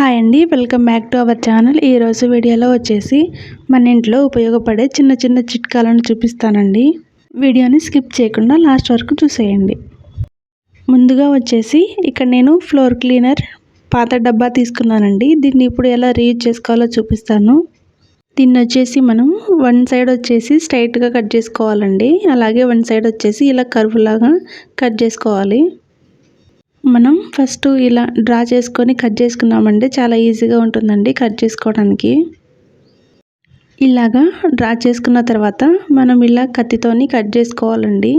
Hi అండి welcome back to our channel. ఈరోజు వీడియోలో వచ్చేసి మన ఇంట్లో ఉపయోగపడే చిన్న చిన్న చిట్కాలను చూపిస్తానండి. వీడియోని స్కిప్ చేయకుండా లాస్ట్ వరకు చూసేయండి. ముందుగా వచ్చేసి ఇక్కడ నేను ఫ్లోర్ క్లీనర్ పాత డబ్బా తీసుకున్నానండి. దీన్ని ఇప్పుడు ఎలా రీయూజ్ చేసుకోవాలో చూపిస్తాను. దీన్ని వచ్చేసి మనం వన్ సైడ్ వచ్చేసి స్ట్రైట్గా కట్ చేసుకోవాలండి. అలాగే వన్ సైడ్ వచ్చేసి ఇలా కర్వ్ లాగా కట్ చేసుకోవాలి. మనం ఫస్ట్ ఇలా డ్రా చేసుకొని కట్ చేసుకున్నామంటే చాలా ఈజీగా ఉంటుందండి కట్ చేసుకోవడానికి. ఇలాగా డ్రా చేసుకున్న తర్వాత మనం ఇలా కత్తితోని కట్ చేసుకోవాలండి.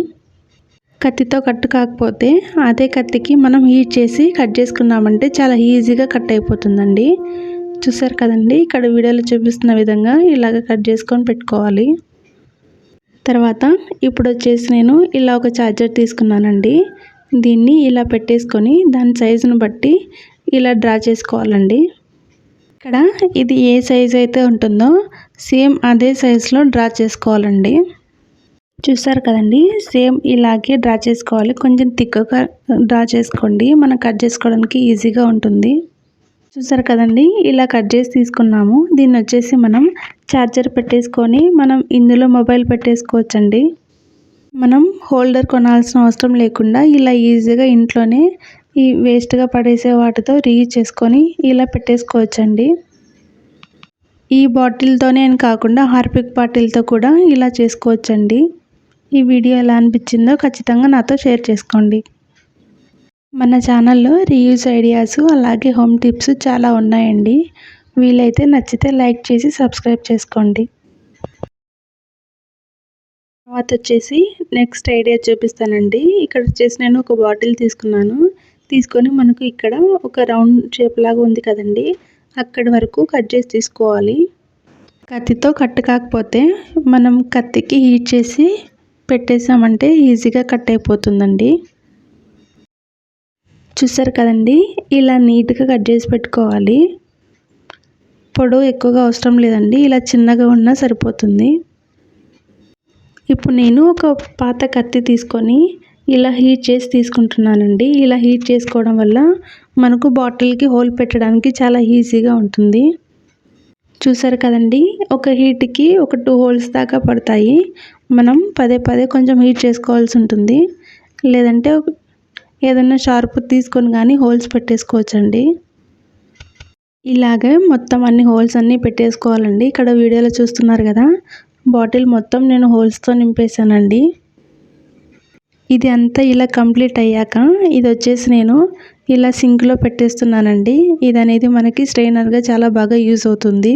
కత్తితో కట్ కాకపోతే అదే కత్తికి మనం హీట్ చేసి కట్ చేసుకున్నామంటే చాలా ఈజీగా కట్ అయిపోతుందండి. చూసారు కదండి? ఇక్కడ వీడియోలో చూపిస్తున్న విధంగా ఇలాగ కట్ చేసుకొని పెట్టుకోవాలి. తర్వాత ఇప్పుడు వచ్చేసి నేను ఇలా ఒక ఛార్జర్ తీసుకున్నానండి. దీన్ని ఇలా పెట్టేసుకొని దాని సైజును బట్టి ఇలా డ్రా చేసుకోవాలండి. ఇక్కడ ఇది ఏ సైజు అయితే ఉంటుందో సేమ్ అదే సైజులో డ్రా చేసుకోవాలండి. చూసారు కదండి? సేమ్ ఇలాగే డ్రా చేసుకోవాలి. కొంచెం తిక్కగా డ్రా చేసుకోండి. మనం కట్ చేసుకోవడానికి ఈజీగా ఉంటుంది. చూసారు కదండి? ఇలా కట్ చేసి తీసుకున్నాము. దీన్ని వచ్చేసి మనం ఛార్జర్ పెట్టేసుకొని మనం ఇందులో మొబైల్ పెట్టేసుకోవచ్చండి. మనం హోల్డర్ కొనాల్సిన అవసరం లేకుండా ఇలా ఈజీగా ఇంట్లోనే ఈ వేస్ట్గా పడేసే వాటితో రీయూజ్ చేసుకొని ఇలా పెట్టేసుకోవచ్చండి. ఈ బాటిల్తోనే అని కాకుండా హార్పిక్ బాటిల్తో కూడా ఇలా చేసుకోవచ్చండి. ఈ వీడియో ఎలా అనిపించిందో ఖచ్చితంగా నాతో షేర్ చేసుకోండి. మన ఛానల్లో రీయూజ్ ఐడియాస్ అలాగే హోమ్ టిప్స్ చాలా ఉన్నాయండి. వీలైతే నచ్చితే లైక్ చేసి సబ్స్క్రైబ్ చేసుకోండి. తర్వాత వచ్చేసి నెక్స్ట్ ఐడియా చూపిస్తానండి. ఇక్కడ వచ్చేసి నేను ఒక బాటిల్ తీసుకున్నాను. తీసుకొని మనకు ఇక్కడ ఒక రౌండ్ షేప్ లాగా ఉంది కదండి. అక్కడి వరకు కట్ చేసి తీసుకోవాలి. కత్తితో కట్ కాకపోతే మనం కత్తికి హీట్ చేసి పెట్టేసామంటే ఈజీగా కట్ అయిపోతుందండి. చూసారు కదండి? ఇలా నీట్గా కట్ చేసి పెట్టుకోవాలి. పొడవు ఎక్కువగా అవసరం లేదండి. ఇలా చిన్నగా ఉన్నా సరిపోతుంది. ఇప్పుడు నేను ఒక పాత కత్తి తీసుకొని ఇలా హీట్ చేసి తీసుకుంటున్నానండి. ఇలా హీట్ చేసుకోవడం వల్ల మనకు బాటిల్కి హోల్ పెట్టడానికి చాలా ఈజీగా ఉంటుంది. చూసారు కదండి? ఒక హీట్కి ఒక టూ హోల్స్ దాకా పడతాయి. మనం పదే పదే కొంచెం హీట్ చేసుకోవాల్సి ఉంటుంది. లేదంటే ఏదైనా షార్ప్ తీసుకొని కానీ హోల్స్ పెట్టేసుకోవచ్చండి. ఇలాగే మొత్తం అన్ని హోల్స్ అన్నీ పెట్టేసుకోవాలండి. ఇక్కడ వీడియోలో చూస్తున్నారు కదా? బాటిల్ మొత్తం నేను హోల్స్తో నింపేశానండి. ఇది అంతా ఇలా కంప్లీట్ అయ్యాక ఇది వచ్చేసి నేను ఇలా సింక్లో పెట్టేస్తున్నానండి. ఇది అనేది మనకి స్ట్రైనర్గా చాలా బాగా యూజ్ అవుతుంది.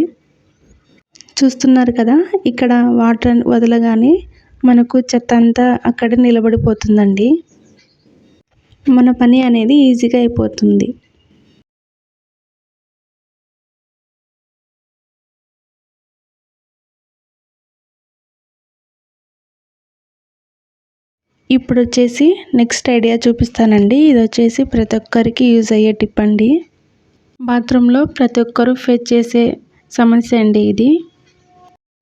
చూస్తున్నారు కదా ఇక్కడ వాటర్ వదలగానే మనకు చెత్త అంతా అక్కడ నిలబడిపోతుందండి. మన పని అనేది ఈజీగా అయిపోతుంది. ఇప్పుడు వచ్చేసి నెక్స్ట్ ఐడియా చూపిస్తానండి. ఇది వచ్చేసి ప్రతి ఒక్కరికి యూజ్ అయ్యే టిప్ అండి. బాత్రూంలో ప్రతి ఒక్కరూ ఫేస్ చేసే సమస్య అండి ఇది.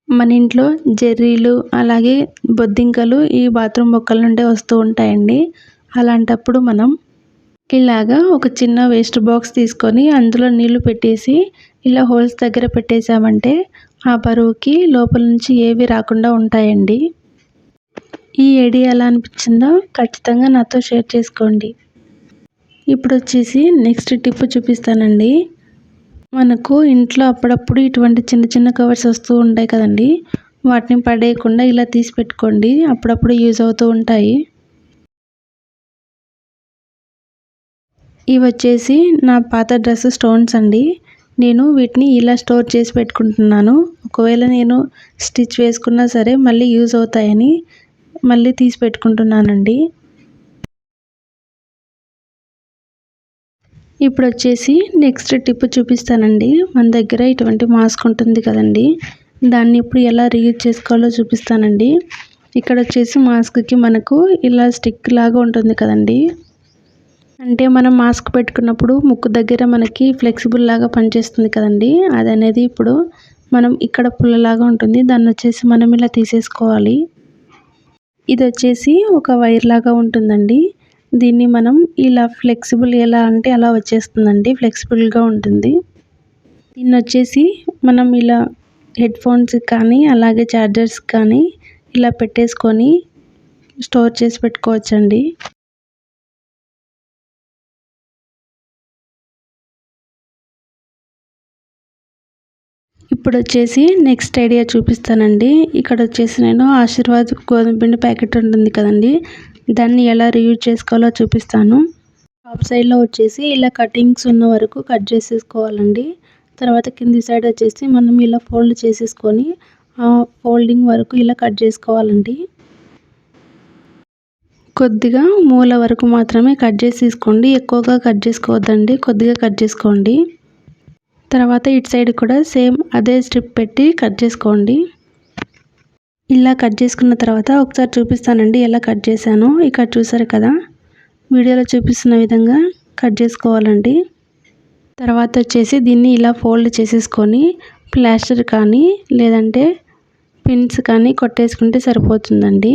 మన ఇంట్లో జెర్రీలు అలాగే బొద్దింకలు ఈ బాత్రూమ్ బొక్కల నుండే వస్తూ ఉంటాయండి. అలాంటప్పుడు మనం ఇలాగా ఒక చిన్న వేస్ట్ బాక్స్ తీసుకొని అందులో నీళ్ళు పెట్టేసి ఇలా హోల్స్ దగ్గర పెట్టేసామంటే ఆ బరువుకి లోపల నుంచి ఏవి రాకుండా ఉంటాయండి. ఈ ఐడియా ఎలా అనిపించిందో ఖచ్చితంగా నాతో షేర్ చేసుకోండి. ఇప్పుడు వచ్చేసి నెక్స్ట్ టిప్ చూపిస్తానండి. మనకు ఇంట్లో అప్పుడప్పుడు ఇటువంటి చిన్న చిన్న కవర్స్ వస్తూ ఉంటాయి కదండి. వాటిని పడేయకుండా ఇలా తీసి పెట్టుకోండి. అప్పుడప్పుడు యూజ్ అవుతూ ఉంటాయి. ఇవి వచ్చేసి నా పాత డ్రెస్ స్టోన్స్ అండి. నేను వీటిని ఇలా స్టోర్ చేసి పెట్టుకుంటున్నాను. ఒకవేళ నేను స్టిచ్ వేసుకున్నా సరే మళ్ళీ యూజ్ అవుతాయని మళ్ళీ తీసి పెట్టుకుంటున్నానండి. ఇప్పుడు వచ్చేసి నెక్స్ట్ టిప్ చూపిస్తానండి. మన దగ్గర ఇటువంటి మాస్క్ ఉంటుంది కదండి. దాన్ని ఇప్పుడు ఎలా రీయూజ్ చేసుకోవాలో చూపిస్తానండి. ఇక్కడ వచ్చేసి మాస్క్కి మనకు ఇలా స్టిక్ లాగా ఉంటుంది కదండి. అంటే మనం మాస్క్ పెట్టుకున్నప్పుడు ముక్కు దగ్గర మనకి ఫ్లెక్సిబుల్ లాగా పనిచేస్తుంది కదండి. అది అనేది ఇప్పుడు మనం ఇక్కడ పుల్లలాగా ఉంటుంది. దాన్ని వచ్చేసి మనం ఇలా తీసేసుకోవాలి. ఇది వచ్చేసి ఒక వైర్ లాగా ఉంటుందండి. దీన్ని మనం ఇలా ఫ్లెక్సిబుల్ ఎలా అంటే అలా వచ్చేస్తుందండి. ఫ్లెక్సిబుల్గా ఉంటుంది. దీన్ని వచ్చేసి మనం ఇలా హెడ్ ఫోన్స్ కానీ అలాగే ఛార్జర్స్ కానీ ఇలా పెట్టేసుకొని స్టోర్ చేసి పెట్టుకోవచ్చండి. ఇప్పుడు వచ్చేసి నెక్స్ట్ ఐడియా చూపిస్తానండి. ఇక్కడ వచ్చేసి నేను ఆశీర్వాద్ గోధుమ పిండి ప్యాకెట్ ఉంటుంది కదండి దాన్ని ఎలా రీయూజ్ చేసుకోవాలో చూపిస్తాను. టాప్ సైడ్లో వచ్చేసి ఇలా కటింగ్స్ ఉన్న వరకు కట్ చేసేసుకోవాలండి. తర్వాత కింది సైడ్ వచ్చేసి మనం ఇలా ఫోల్డ్ చేసేసుకొని ఆ ఫోల్డింగ్ వరకు ఇలా కట్ చేసుకోవాలండి. కొద్దిగా మూల వరకు మాత్రమే కట్ చేసి తీసుకోండి ఎక్కువగా కట్ చేసుకోవద్దండి కొద్దిగా కట్ చేసుకోండి. తర్వాత ఇటు సైడ్ కూడా సేమ్ అదే స్ట్రిప్ పెట్టి కట్ చేసుకోండి. ఇలా కట్ చేసుకున్న తర్వాత ఒకసారి చూపిస్తానండి ఎలా కట్ చేశాను. ఇక్కడ చూసారు కదా వీడియోలో చూపిస్తున్న విధంగా కట్ చేసుకోవాలండి. తర్వాత వచ్చేసి దీన్ని ఇలా ఫోల్డ్ చేసేసుకొని ప్లాస్టర్ కానీ లేదంటే పిన్స్ కానీ కొట్టేసుకుంటే సరిపోతుందండి.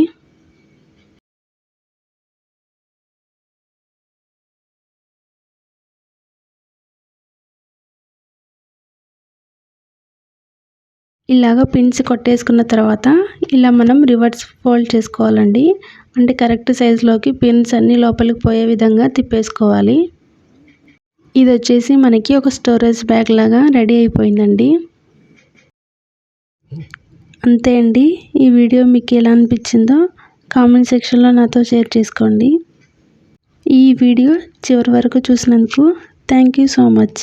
ఇలాగ పిన్స్ కొట్టేసుకున్న తర్వాత ఇలా మనం రివర్స్ ఫోల్డ్ చేసుకోవాలండి. అంటే కరెక్ట్ సైజులోకి పిన్స్ అన్నీ లోపలికి పోయే విధంగా తిప్పేసుకోవాలి. ఇది వచ్చేసి మనకి ఒక స్టోరేజ్ బ్యాగ్ లాగా రెడీ అయిపోయిందండి. అంతే అండి. ఈ వీడియో మీకు ఎలా అనిపించిందో కామెంట్ సెక్షన్లో నాతో షేర్ చేసుకోండి. ఈ వీడియో చివరి వరకు చూసినందుకు థ్యాంక్ యూ సో మచ్